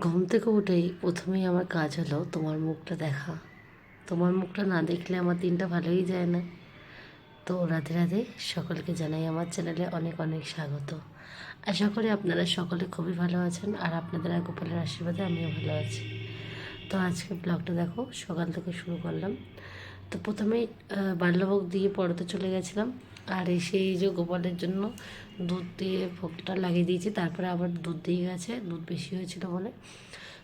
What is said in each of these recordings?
ঘুম থেকে উঠেই প্রথমেই আমার কাজ হলো তোমার মুখটা দেখা। তোমার মুখটা না দেখলে আমার দিনটা ভালোই যায় না। তো রাধে রাধে সকলকে জানাই আমার চ্যানেলে অনেক অনেক স্বাগত। আশা করি আপনারা সকলে খুবই ভালো আছেন আর আপনাদের আর গোপালের আশীর্বাদে আমিও ভালো আছি। তো আজকে ব্লগটা দেখো, সকাল থেকে শুরু করলাম। তো প্রথমেই বাল্যভোগ দিয়ে পড়তে চলে গেছিলাম। আর এসে এই যে গোপালের জন্য দুধ দিয়ে ভোগটা লাগিয়ে দিয়েছি, তারপরে আবার দুধ দিয়ে গেছে দুধ বেশি হয়েছিল বলে।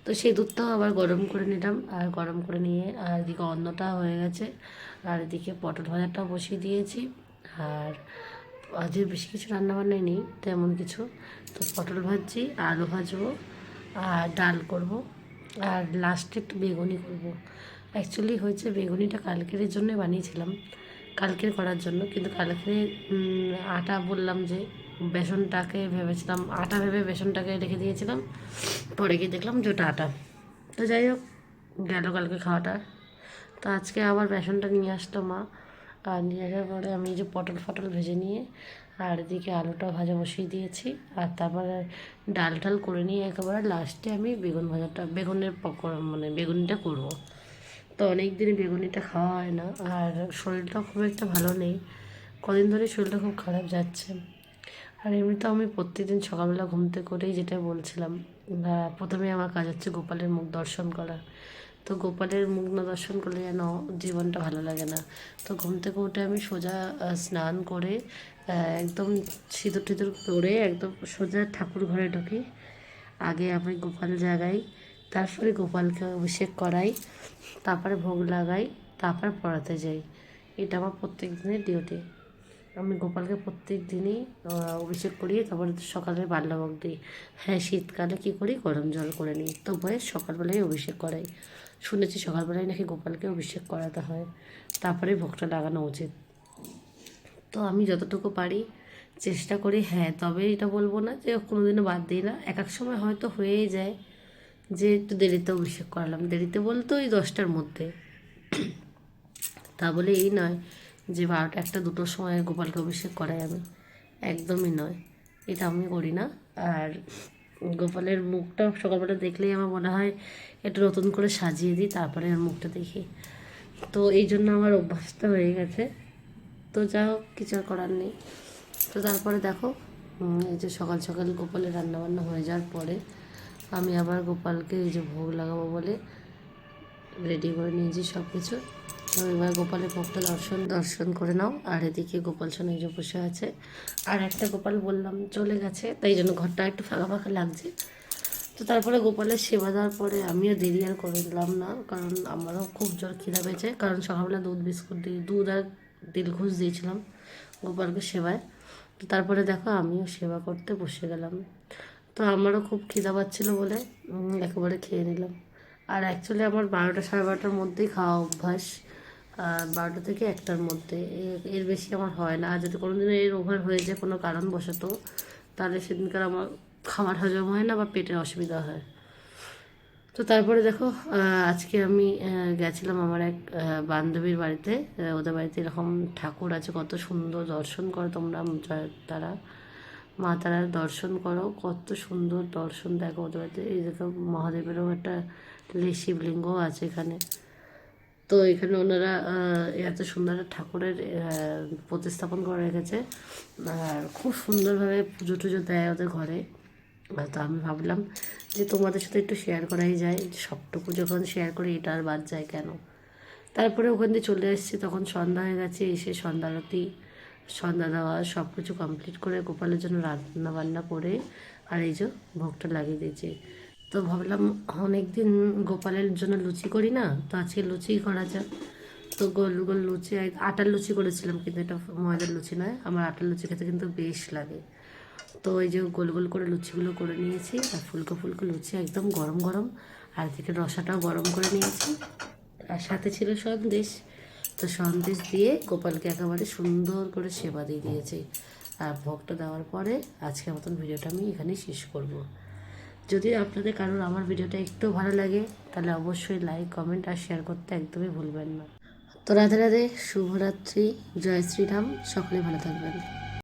তো সেই দুধটাও আবার গরম করে নিলাম, আর গরম করে নিয়ে আর এদিকে অন্নটা হয়ে গেছে, আর এদিকে পটল ভাজাটাও বসিয়ে দিয়েছি। আর আজকে বেশি কিছু রান্নাবান্নাই নেই, তেমন কিছু। তো পটল ভাজছি, আলু ভাজবো, আর ডাল করব, আর লাস্টে একটু বেগুনি করব। অ্যাকচুয়ালি হয়েছে বেগুনিটা কালকের জন্য বানিয়েছিলাম কালকের করার জন্য। কিন্তু কালকে উম, আটা বললাম যে বেসনটাকে ভেবেছিলাম আটা ভেবে বেসনটাকে রেখে দিয়েছিলাম। পরে গিয়ে দেখলাম যে ওটা আটা। তো যাই হোক গেল কালকে খাওয়াটা। তো আজকে আবার বেসনটা নিয়ে আসতো মা। আর নিয়ে আসার পরে আমি যে পটল ফটল ভেজে নিয়ে আর এদিকে আলুটা ভাজা বসিয়ে দিয়েছি। আর তারপরে ডাল টাল করে নিয়ে একেবারে লাস্টে আমি বেগুন ভাজাটা বেগুনের পকোড়া মানে বেগুনিটা করব। তো অনেক দিন বেগুনিটা খাওয়া হয় না। আর শরীরটা খুব একটা ভালো নেই। কদিন ধরে শরীরটা খুব খারাপ যাচ্ছে। আর এমনিতেও আমি প্রত্যেকদিন সকালবেলা ঘুমতে করেই যেটা বলছিলাম প্রথমে আমার কাজ হচ্ছে গোপালের মুখ দর্শন করা। তো গোপালের মুখ না দর্শন করলে যেন জীবনটা ভালো লাগে না। তো ঘুম থেকে উঠে আমি সোজা স্নান করে একদম সিঁদুর টিঁদুর করে একদম সোজা ঠাকুর ঘরে ঢুকি। আগে আমি গোপাল জাগাই তারপরে গোপালকে অভিষেক করাই, তারপরে ভোগ লাগাই, তারপর পড়াতে যাই। এটা আমার প্রত্যেক দিনের ডিউটি আমি গোপালকে প্রত্যেক দিনই অভিষেক করিয়ে তারপরে সকালে বাল্যভোগ দিই। হ্যাঁ শীতকালে কী করি? গরম জল করে নিই। তো ভয়ে সকালবেলায় অভিষেক করাই। শুনেছি সকালবেলায় নাকি গোপালকে অভিষেক করাতে হয়। তারপরে ভোগটা লাগানো উচিত। তো আমি যতটুকু পারি চেষ্টা করি। হ্যাঁ তবে এটা বলব না যে কোনোদিনও বাদ দিই না। এক এক সময় হয়তো হয়েই যায়। যে একটু দেরিতে অভিষেক করালাম। দেরিতে বলতে ওই দশটার মধ্যে। তা বলে এই নয় যে বারোটা একটা দুটোর সময় গোপালকে অভিষেক করাই আমি। একদমই নয়। এটা আমি করি না। আর গোপালের মুখটা সকালবেলা দেখলেই আমার মনে হয় একটু নতুন করে সাজিয়ে দিই, তারপরে আর মুখটা দেখি। তো এই জন্য আমার অভ্যাসটা হয়ে গেছে। তো যা হোক, কিছু আর করার নেই। তো তারপরে দেখো এই যে সকাল সকাল গোপালের রান্নাবান্না হয়ে যাওয়ার পরে আমি আবার গোপালকে এই যে ভোগ লাগাবো বলে রেডি করে নিয়েছি সব কিছু এবার গোপালের ভোগটা দর্শন দর্শন করে নাও। আর এদিকে গোপাল সোনা এই যে বসে আছে। আর একটা গোপাল বললাম, চলে গেছে। তাই জন্য ঘরটা একটু ফাঁকা ফাঁকা লাগছে। তো তারপরে গোপালের সেবা দেওয়ার পরে আমিও দেরি আর করে দিলাম না। কারণ আমারও খুব জোর খিদা পেয়েছে। কারণ সকালবেলা দুধ, বিস্কুট দিয়ে, দুধ আর দিলঘুষ দিয়েছিলাম গোপালকে সেবায়। তো তারপরে দেখো আমিও সেবা করতে বসে গেলাম। তো আমারও খুব খিদা পাচ্ছিলো বলে একেবারে খেয়ে নিলাম। আর অ্যাকচুয়ালি আমার বারোটা সাড়ে বারোটার মধ্যেই খাওয়া অভ্যাস। বারোটা থেকে একটার মধ্যে। এর- বেশি আমার হয় না। আর যদি কোনো দিনও এর ওভার হয়ে যায় কোনো কারণবশত, তাহলে সেদিনকার আমার খাবার হজম হয় না বা পেটের অসুবিধা হয়। তো তারপরে দেখো আজকে আমি গেছিলাম আমার এক বান্ধবীর বাড়িতে। ওদের বাড়িতে এরকম ঠাকুর আছে, কত সুন্দর দর্শন করো তোমরা তারা মা তারার দর্শন করো। কত সুন্দর দর্শন দেখো ওদের বাড়িতে। এই দেখো মহাদেবেরও একটা শিবলিঙ্গ আছে এখানে। তো এখানে ওনারা এত সুন্দর ঠাকুরের প্রতিস্থাপন করে রেখেছে। আর খুব সুন্দরভাবে পুজো টুজো দেয় ওদের ঘরে। তো আমি ভাবলাম যে তোমাদের সাথে একটু শেয়ার করাই যায়। সবটুকু যখন শেয়ার করি, এটা আর বাদ যায় কেন? তারপরে ওখান দিয়ে চলে এসেছি। তখন সন্ধ্যা হয়ে গেছে, এসে সন্ধ্যা আরতি সন্ধ্যা দেওয়া সব কিছু কমপ্লিট করে গোপালের জন্য রান্না বান্না করে আর এই যে ভোগটা লাগিয়ে দিয়েছি। তো ভাবলাম অনেক দিন গোপালের জন্য লুচি করি না, তো আজকে লুচি করা যাক। তো গোল গোল লুচি আটার লুচি করেছিলাম কিন্তু এটা ময়দার লুচি নয়, আমার আটার লুচি খেতে কিন্তু বেশ লাগে। তো এই যে গোল গোল করে লুচিগুলো করে নিয়েছি আর ফুলকো ফুলকো লুচি একদম গরম গরম, আর এদিকে রসাটাও গরম করে নিয়েছি। আর সাথে ছিল সন্দেশ তো সন্দেশ দিয়ে গোপালকে একেবারে সুন্দর করে সেবা দিয়ে দিয়েছে। আর ভোগটা দেওয়ার পরে আজকের মতন ভিডিওটা আমি এখানেই শেষ করব। যদি আপনাদের কারোর আমার ভিডিওটা একটু ভালো লাগে, তাহলে অবশ্যই লাইক কমেন্ট আর শেয়ার করতে একদমই ভুলবেন না। তো রাধে রাধে, শুভরাত্রি, জয় শ্রীরাম, সকলে ভালো থাকবেন।